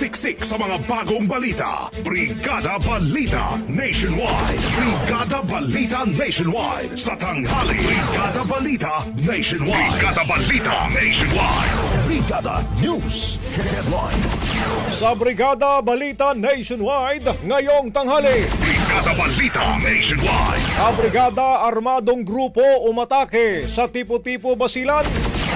Siksik sa mga bagong balita. Brigada Balita Nationwide. Brigada Balita Nationwide. Sa tanghali. Brigada Balita Nationwide. Brigada Balita Nationwide. Brigada News Headlines. Sa Brigada Balita Nationwide, ngayong tanghali. Brigada Balita Nationwide. Kabrigada Armadong Grupo umatake sa tipo-tipo basilan.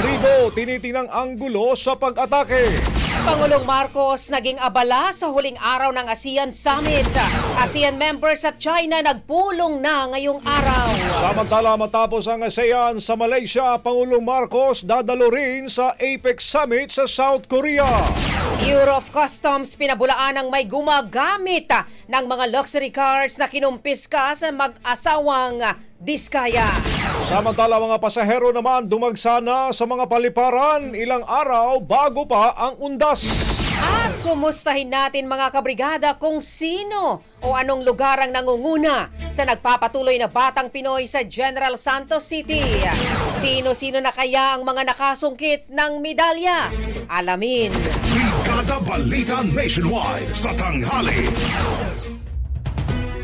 Rido tinitinang anggulo sa pag-atake. Pangulong Marcos naging abala sa huling araw ng ASEAN Summit. ASEAN members at China nagpulong na ngayong araw. Samantala matapos ang ASEAN sa Malaysia, Pangulong Marcos dadalo rin sa APEC Summit sa South Korea. Bureau of Customs pinabulaan ng may gumagamit ng mga luxury cars na kinumpiska sa mag-asawang Diskaya. Samantala mga pasahero naman dumagsana sa mga paliparan ilang araw bago pa ang undas. At kumustahin natin mga kabrigada kung sino o anong lugar ang nangunguna sa nagpapatuloy na Batang Pinoy sa General Santos City. Sino-sino na kaya ang mga nakasungkit ng medalya? Alamin. Brigada Balita Nationwide. Sa tanghali.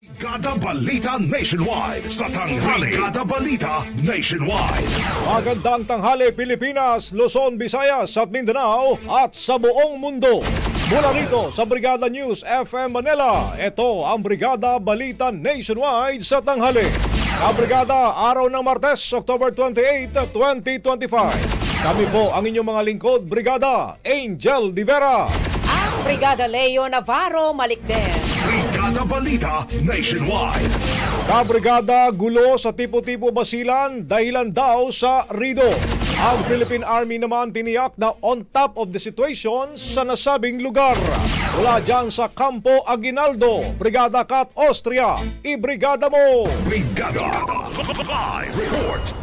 Brigada Balita Nationwide. Sa tanghali. Brigada Balita Nationwide. Magandang tanghali Pilipinas, Luzon, Visayas at Mindanao at sa buong mundo. Mula rito sa Brigada News FM Manila, ito ang Brigada Balita Nationwide sa tanghali. Kabrigada, araw ng Martes, October 28, 2025. Kami po ang inyong mga lingkod, Brigada Angel Divera. Ang Brigada Leo Navarro Malikden. Brigada Balita Nationwide. Kabrigada gulo sa tipo-tipo basilan dahilan daw sa Rido. Ang Philippine Army naman tiniyak na on top of the situation sa nasabing lugar. Mula dyan sa Campo Aguinaldo, Brigada Kat Austria, ibrigada mo! Brigada Live Report.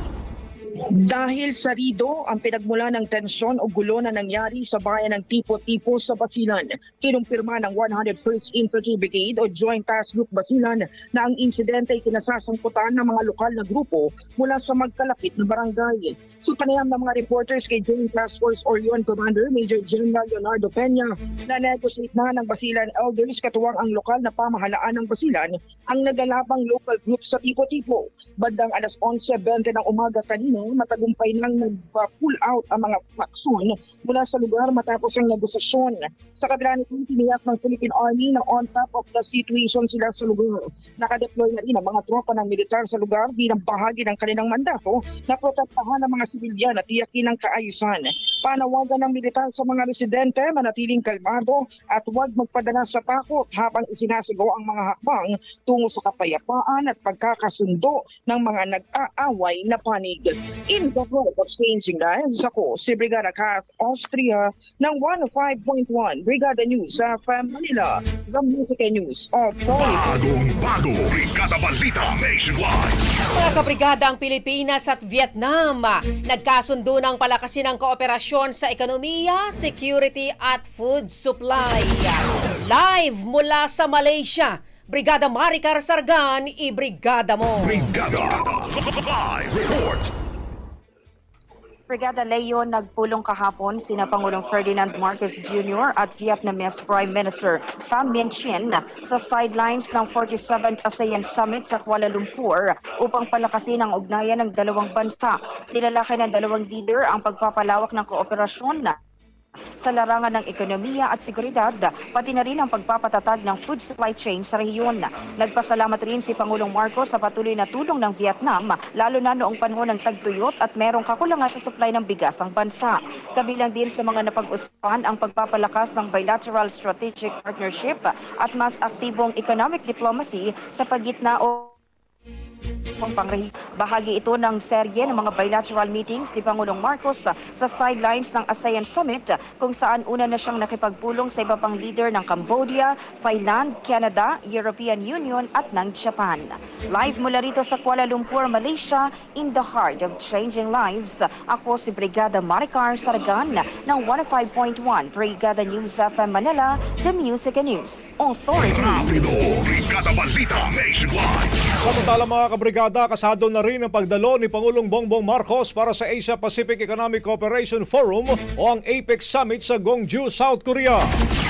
Dahil sa rido ang pinagmula ng tensyon o gulo na nangyari sa bayan ng Tipo-Tipo sa Basilan, kinumpirma ng 101st Infantry Brigade o Joint Task Group Basilan na ang insidente ay kinasasangkutan ng mga lokal na grupo mula sa magkalapit na barangay. Sa panayam ng mga reporters kay Joint Task Force Orion Commander Major General Leonardo Peña, na negotiate na ng Basilan Elders katuwang ang lokal na pamahalaan ng Basilan ang nagalapang local group sa Tipo-Tipo. Bandang alas 11.20 ng umaga kanina, matagumpay nang nag-pull out ang mga faksyon mula sa lugar matapos ang negosasyon. Sa kabila nito, tiniyak ng Philippine Army na on top of the situation sila sa lugar. Nakadeploy na rin ang mga tropa ng militar sa lugar bilang bahagi ng kanilang mandato na protektahan ang mga sibilyan at tiyakin ang kaayusan. Panawagan ng militar sa mga residente manatiling kalmado at huwag magpadala sa takot habang isinasigaw ang mga hakbang tungo sa kapayapaan at pagkakasundo ng mga nag-aaway na panig. In the hope of changing lives, ako si Brigada Cas Austria ng 105.1 Brigada News sa FM Manila, the Music and News Authority. Bagong bago, Brigada Balita Nationwide. Mga kabrigada ang Pilipinas at Vietnam ah, nagkasundo ng palakasin ng kooperasyon sa ekonomiya, security at food supply. Live mula sa Malaysia, Brigada Maricar Sargan, i-brigada mo. Brigada Live Report. Brigada Leo nagpulong kahapon sina Pangulong Ferdinand Marcos Jr. at Vietnamese Prime Minister Pham Minh Chinh sa sidelines ng 47th ASEAN Summit sa Kuala Lumpur upang palakasin ang ugnayan ng dalawang bansa. Tilalaki ng dalawang leader ang pagpapalawak ng kooperasyon sa larangan ng ekonomiya at seguridad, pati na rin ang pagpapatatag ng food supply chain sa rehiyon. Nagpasalamat rin si Pangulong Marcos sa patuloy na tulong ng Vietnam, lalo na noong panahon ng tagtuyot at merong kakulangan sa supply ng bigas ang bansa. Kabilang din sa mga napag-usapan ang pagpapalakas ng bilateral strategic partnership at mas aktibong economic diplomacy sa pagitna o pang pangrehi. Bahagi ito ng serye ng mga bilateral meetings ni Pangulong Marcos sa, sidelines ng ASEAN Summit kung saan una na siyang nakipagpulong sa iba pang leader ng Cambodia, Thailand, Canada, European Union at ng Japan. Live mula rito sa Kuala Lumpur, Malaysia, in the heart of changing lives, ako si Brigada Maricar Saragan ng 105.1 Brigada News FM Manila, The Music and News Authority. Brigada Balita Nationwide. Samantala mga kabrigada, kasado na rin ang pagdalo ni Pangulong Bongbong Marcos para sa Asia Pacific Economic Cooperation Forum o ang APEC Summit sa Gwangju, South Korea.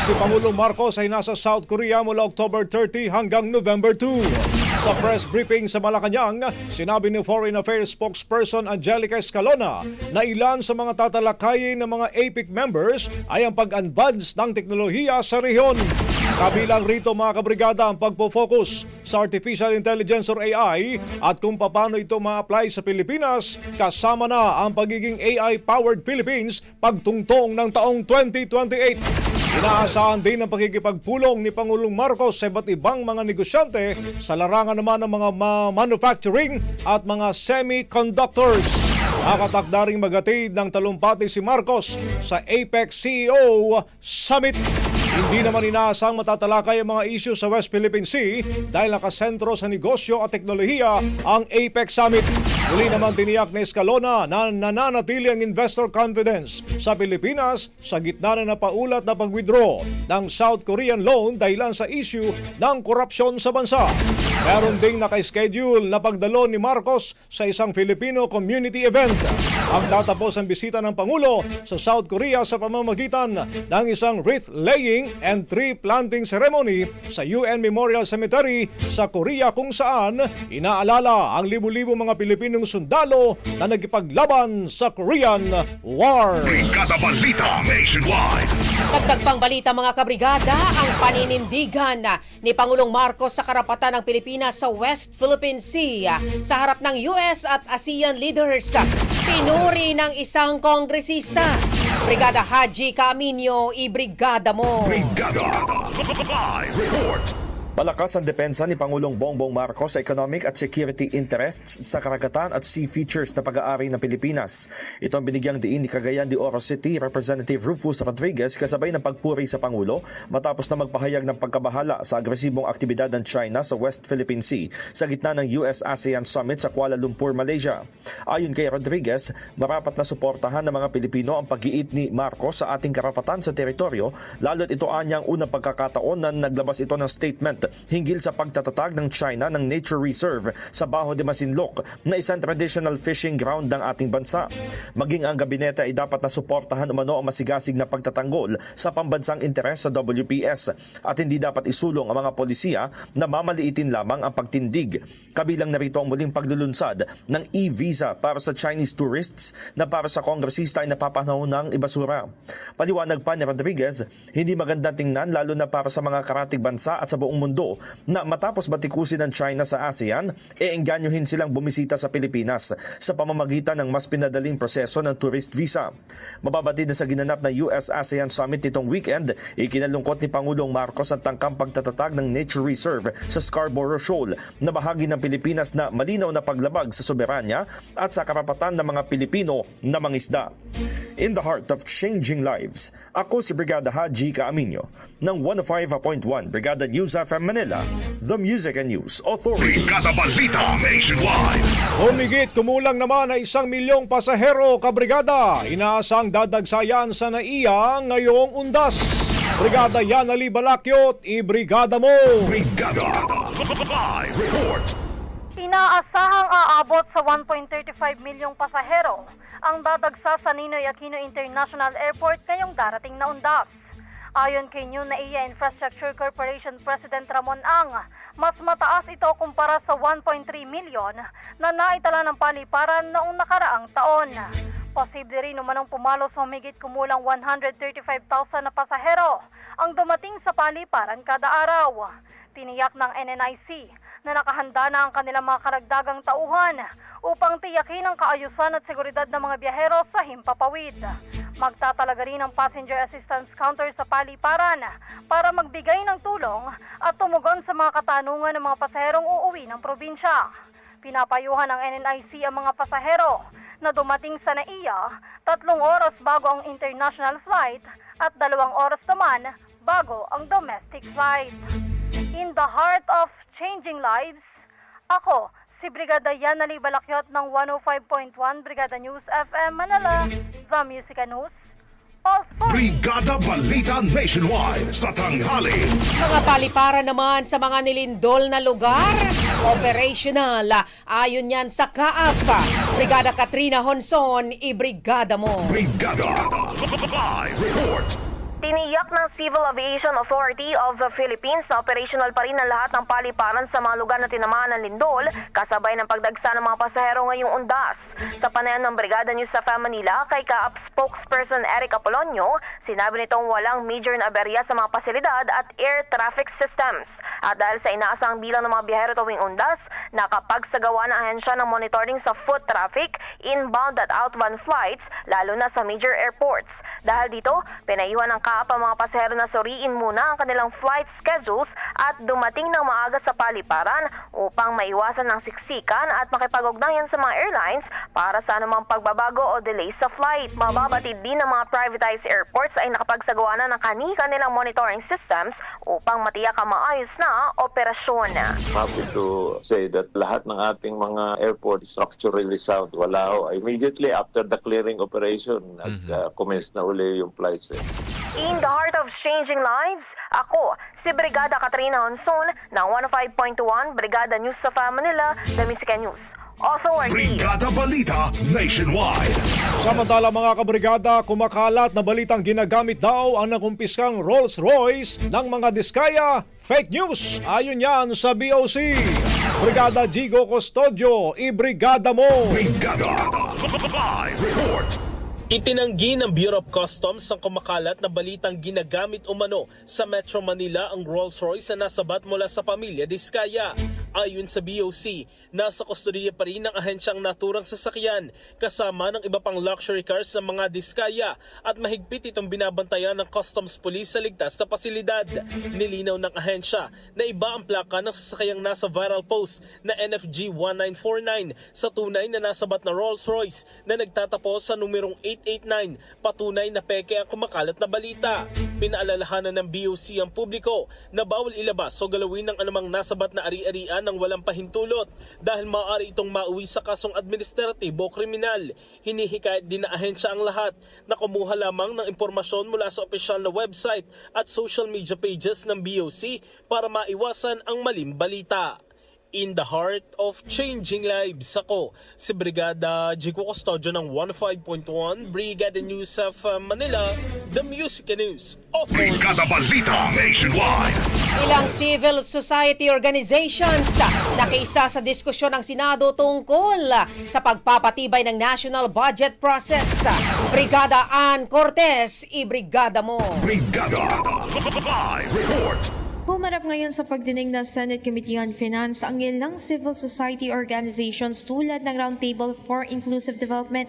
Si Pangulong Marcos ay nasa South Korea mula October 30 hanggang November 2. Sa press briefing sa Malacanang, sinabi ni Foreign Affairs spokesperson Angelica Escalona na ilan sa mga tatalakayin ng mga APEC members ay ang pag-advance ng teknolohiya sa rehiyon. Kabilang rito mga kabrigada ang pagpo-focus sa Artificial Intelligence or AI at kung paano ito ma-apply sa Pilipinas kasama na ang pagiging AI-powered Philippines pagtungtong ng taong 2028. Inaasahan din ang pagkikipagpulong ni Pangulong Marcos sa iba't ibang mga negosyante sa larangan naman ng mga ma- manufacturing at mga semiconductors. Nakatakda ring magatid ng talumpati si Marcos sa APEC CEO Summit. Hindi naman inaasang matatalakay ang mga issue sa West Philippine Sea dahil nakasentro sa negosyo at teknolohiya ang APEC Summit. Muli naman tiniyak ni Escalona na nananatili ang investor confidence sa Pilipinas sa gitna na napaulat na pag-withdraw ng South Korean loan dahilan sa issue ng korupsyon sa bansa. Meron ding naka-schedule na pagdalo ni Marcos sa isang Filipino community event. Ang tatapos ang bisita ng Pangulo sa South Korea sa pamamagitan ng isang wreath-laying and tree planting ceremony sa UN Memorial Cemetery sa Korea kung saan inaalala ang libu-libu mga Pilipinong sundalo na nagipaglaban sa Korean War. Brigada Balita Nationwide. Dagdag pang balita mga kabrigada, ang paninindigan ni Pangulong Marcos sa karapatan ng Pilipinas sa West Philippine Sea sa harap ng US at ASEAN leaders. Pinuri ng isang kongresista. Brigada Haji Camino, i-brigada mo. Brigada Live Report. Malakas ang depensa ni Pangulong Bongbong Marcos sa economic at security interests sa karagatan at sea features na pag-aari ng Pilipinas. Ito ang binigyang diin ni Cagayan de Oro City Representative Rufus Rodriguez kasabay ng pagpuri sa Pangulo matapos na magpahayag ng pagkabahala sa agresibong aktibidad ng China sa West Philippine Sea sa gitna ng US-ASEAN Summit sa Kuala Lumpur, Malaysia. Ayon kay Rodriguez, marapat na suportahan ng mga Pilipino ang pag-iit ni Marcos sa ating karapatan sa teritoryo lalo't ito anyang unang pagkakataon na naglabas ito ng statement hinggil sa pagtatatag ng China ng Nature Reserve sa Baho de Masinloc na isang traditional fishing ground ng ating bansa. Maging ang gabinete ay dapat na suportahan umano ang masigasig na pagtatanggol sa pambansang interes sa WPS at hindi dapat isulong ang mga polisiya na mamaliitin lamang ang pagtindig. Kabilang narito ang muling paglulunsad ng e-visa para sa Chinese tourists na para sa kongresista ay napapanahon ng ibasura. Paliwanag pa ni Rodriguez, hindi maganda tingnan lalo na para sa mga karatig bansa at sa buong mundo na matapos batikusin ng China sa ASEAN, e engganyohin silang bumisita sa Pilipinas sa pamamagitan ng mas pinadaling proseso ng tourist visa. Mababatid na sa ginanap na US-ASEAN Summit nitong weekend, ikinalungkot ni Pangulong Marcos ang tangkang pagtatatag ng Nature Reserve sa Scarborough Shoal na bahagi ng Pilipinas na malinaw na paglabag sa soberanya at sa karapatan ng mga Pilipino na mangisda. In the heart of changing lives, ako si Brigada Haji Kaaminyo ng 105.1 Brigada News FM Manila, the Music and News Authority. Brigada Balita Nationwide. Humigit kumulang naman na isang milyong pasahero kabrigada. Inaasang dadagsayan sa NAIA ngayong undas. Brigada Yanali Balakyot, i-brigada mo! Brigada. Live report. Inaasahang aabot sa 1.35 milyong pasahero ang dadagsa sa Ninoy Aquino International Airport ngayong darating na undas. Ayon kay New NAIA Infrastructure Corporation President Ramon Ang, mas mataas ito kumpara sa 1.3 milyon na naitala ng paliparan noong nakaraang taon. Posible rin umanong pumalo sa humigit kumulang 135,000 na pasahero ang dumating sa paliparan kada araw. Tiniyak ng NNIC na nakahanda na ang kanilang mga karagdagang tauhan upang tiyakin ang kaayusan at seguridad ng mga biyahero sa himpapawid. Magtatalaga rin ang passenger assistance counter sa paliparan para magbigay ng tulong at tumugon sa mga katanungan ng mga pasaherong uuwi ng probinsya. Pinapayuhan ng NNIC ang mga pasahero na dumating sa NAIA tatlong oras bago ang international flight at dalawang oras naman bago ang domestic flight. In the heart of changing lives, ako, si Brigada Yanali Balakyot ng 105.1 Brigada News FM Manila, The Music and News. Brigada Balita Nationwide sa tanghali. Mga paliparan naman sa mga nilindol na lugar, operational. Ayon yan sa KAP. Brigada Katrina Honson, i-brigada mo. Brigada. Live report. Tiniyak ng Civil Aviation Authority of the Philippines na operational pa rin ang lahat ng paliparan sa mga lugar na tinamaan ng lindol kasabay ng pagdagsa ng mga pasahero ngayong undas. Sa panayam ng Brigada News sa Manila kay Kaap spokesperson Eric Apolonio, sinabi nitong walang major na aberya sa mga pasilidad at air traffic systems. At dahil sa inaasang bilang ng mga biyahero tuwing undas, nakapagsagawa ng ahensya ng monitoring sa foot traffic, inbound at outbound flights, lalo na sa major airports. Dahil dito, pinayuhan ng kaap ang mga pasahero na suriin muna ang kanilang flight schedules at dumating ng maaga sa paliparan upang maiwasan ng siksikan at makipag-ugnayan sa mga airlines para sa anumang pagbabago o delay sa flight. Mababatid din ng mga privatized airports ay nakapagsagawa na ng kani-kanilang monitoring systems upang matiyak ang maayos na operasyon. happy to say that lahat ng ating mga airport structurally sound. Wala ho. Immediately after the clearing operation, nag-commence na uli yung flights. Eh. In the heart of changing lives, ako, si Brigada Katrina Honson ng 105.1 Brigada News sa Manila, The Music and News. Authority. Brigada Balita Nationwide. Samantala mga kabrigada, kumakalat na balitang ginagamit daw ang nakumpiskang Rolls-Royce ng mga diskaya. Fake news! Ayon yan sa BOC. Brigada Gigo Custodio, i-brigada mo! Brigada. Live report. Itinanggi ng Bureau of Customs ang kumakalat na balitang ginagamit umano sa Metro Manila ang Rolls-Royce na nasabat mula sa pamilya Diskaya. Ayon sa BOC, nasa kustodiya pa rin ng ahensyang naturang sasakyan kasama ng iba pang luxury cars sa mga diskaya at mahigpit itong binabantayan ng Customs Police sa ligtas na pasilidad. Nilinaw ng ahensya na iba ang plaka ng sasakyang nasa viral post na NFG 1949 sa tunay na nasabat na Rolls Royce na nagtatapos sa numerong 889 patunay na peke ang kumakalat na balita. Pinaalalahanan ng BOC ang publiko na bawal ilabas o galawin ng anumang nasabat na ari-arian ng walang pahintulot dahil maaari itong mauwi sa kasong administratibo o kriminal. Hinihikayat din na ahensya ang lahat na kumuha lamang ng impormasyon mula sa opisyal na website at social media pages ng BOC para maiwasan ang maling balita. In the heart of changing lives, ako si Brigada Jico Custodio ng 15.1 Brigada News of uh, Manila, the Music News of Brigada Balita Nationwide. Ilang civil society organizations nakiisa sa diskusyon ng Senado tungkol sa pagpapatibay ng national budget process. Brigada Ann Cortez, ibrigada mo. Brigada Live Report. Humarap ngayon sa pagdinig ng Senate Committee on Finance ang ilang civil society organizations tulad ng Roundtable for Inclusive Development,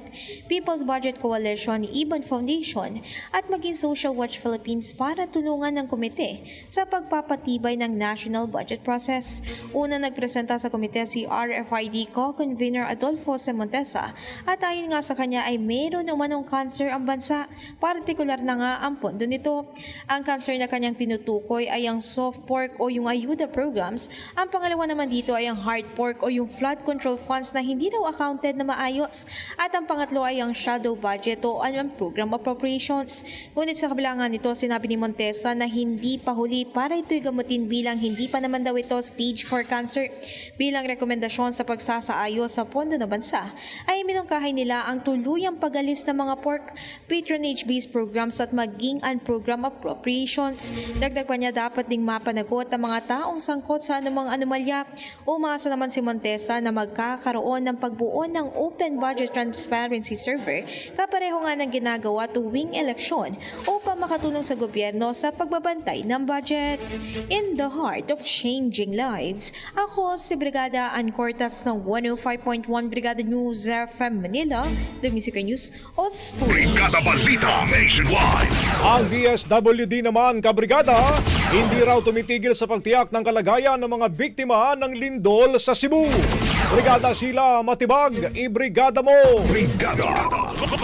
People's Budget Coalition, Ibon Foundation at maging Social Watch Philippines para tulungan ng komite sa pagpapatibay ng national budget process. Una nagpresenta sa komite si RFID Co-Convener Adolfo C. Montesa at ayon nga sa kanya ay mayroon umanong cancer ang bansa, partikular na nga ang pondo nito. Ang cancer na kanyang tinutukoy ay ang soft pork o yung ayuda programs. Ang pangalawa naman dito ay ang hard pork o yung flood control funds na hindi raw accounted na maayos. At ang pangatlo ay ang shadow budget o ano ang program appropriations. Ngunit sa kabila nga nito, sinabi ni Montesa na hindi pa huli para ito'y gamutin bilang hindi pa naman daw ito stage for cancer. Bilang rekomendasyon sa pagsasaayos sa pondo ng bansa, ay minungkahay nila ang tuluyang pagalis ng mga pork patronage-based programs at maging ang program appropriations. Dagdag pa niya dapat ding mapanagot ang mga taong sangkot sa anumang anomalya. Umasa naman si Montesa na magkakaroon ng pagbuo ng Open Budget Transparency Server kapareho nga ng ginagawa tuwing eleksyon upang makatulong sa gobyerno sa pagbabantay ng budget. In the heart of changing lives, ako si Brigada Ann Cortas ng 105.1 Brigada News FM Manila, The Music News Authority. Brigada Balita Nationwide. Ang DSWD naman, kabrigada, hindi raw tumitigil sa pagtiyak ng kalagayan ng mga biktima ng lindol sa Cebu. Brigada sila matibag, ibrigada mo! Brigada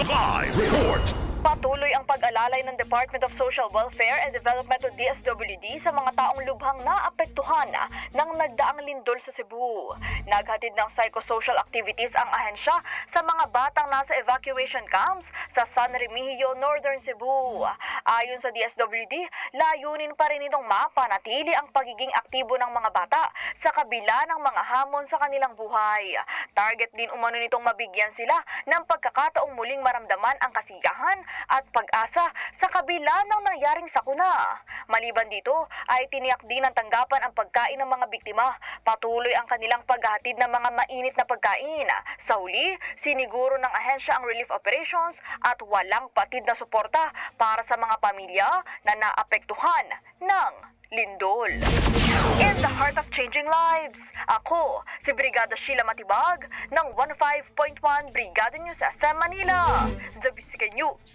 Live Report. Patuloy ang pag-alalay ng Department of Social Welfare and Development o DSWD sa mga taong lubhang naapektuhan ng nagdaang lindol sa Cebu. Naghatid ng psychosocial activities ang ahensya sa mga batang nasa evacuation camps sa San Remigio, Northern Cebu. Ayon sa DSWD, layunin pa rin itong mapanatili ang pagiging aktibo ng mga bata sa kabila ng mga hamon sa kanilang buhay. Target din umano nitong mabigyan sila ng pagkakataong muling maramdaman ang kasiyahan at pag-asa sa kabila ng nangyaring sakuna. Maliban dito ay tiniyak din ng tanggapan ang pagkain ng mga biktima. Patuloy ang kanilang paghahatid ng mga mainit na pagkain. Sa huli, siniguro ng ahensya ang relief operations at walang patid na suporta para sa mga pamilya na naapektuhan ng lindol. In the heart of changing lives, ako si Brigada Sheila Matibag ng 15.1 Brigada News SM Manila. The Bisika News.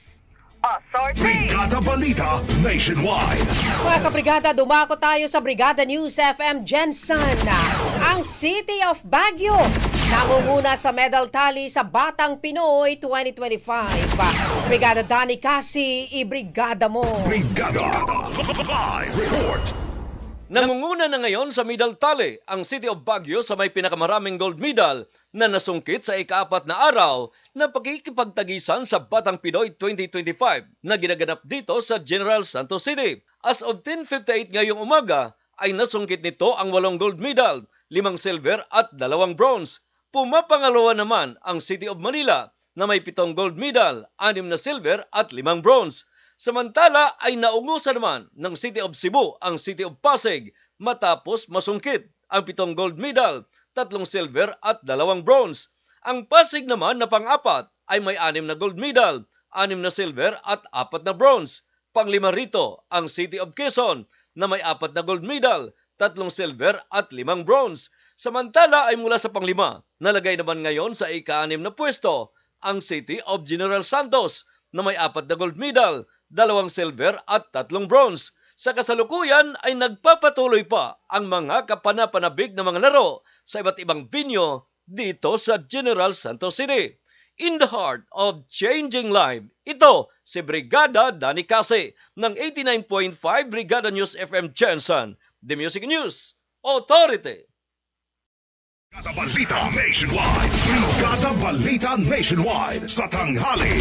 Authority. Brigada Balita Nationwide. Mga kabrigada, dumako tayo sa Brigada News FM Jensen. Ang City of Baguio nangunguna sa medal tally sa Batang Pinoy 2025. Brigada Dani Kasi, ibrigada mo. Brigada Live Report. Nangunguna na ngayon sa medal tally ang City of Baguio sa may pinakamaraming gold medal na nasungkit sa ikaapat na araw na pagkikipagtagisan sa Batang Pinoy 2025 na ginaganap dito sa General Santos City. As of 10.58 ngayong umaga ay nasungkit nito ang walong gold medal, limang silver at dalawang bronze. Pumapangalawa naman ang City of Manila na may pitong gold medal, anim na silver at limang bronze. Samantala ay naungusan naman ng City of Cebu ang City of Pasig matapos masungkit ang pitong gold medal, tatlong silver at dalawang bronze. Ang Pasig naman na pang-apat ay may anim na gold medal, anim na silver at apat na bronze. Panglima rito ang City of Quezon na may apat na gold medal, tatlong silver at limang bronze. Samantala ay mula sa panglima, nalagay naman ngayon sa ika-anim na pwesto ang City of General Santos na may apat na gold medal, dalawang silver at tatlong bronze. Sa kasalukuyan ay nagpapatuloy pa ang mga kapanapanabik na mga laro sa iba't ibang binyo dito sa General Santos City. In the heart of changing life, ito si Brigada Dani Case ng 89.5 Brigada News FM Jensen, The Music News Authority. Brigada Balita Nationwide. Brigada Balita Nationwide sa tanghali.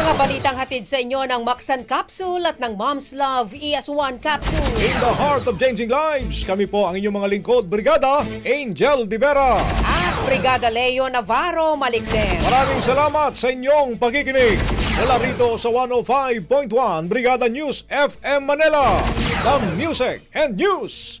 Mga balitang hatid sa inyo ng Maxan Capsule at ng Mom's Love ES1 Capsule. In the heart of changing lives, kami po ang inyong mga lingkod, Brigada Angel Di Vera. At Brigada Leo Navarro Malikden. Maraming salamat sa inyong pagkikinig. Mula rito sa 105.1 Brigada News FM Manila, the Music and News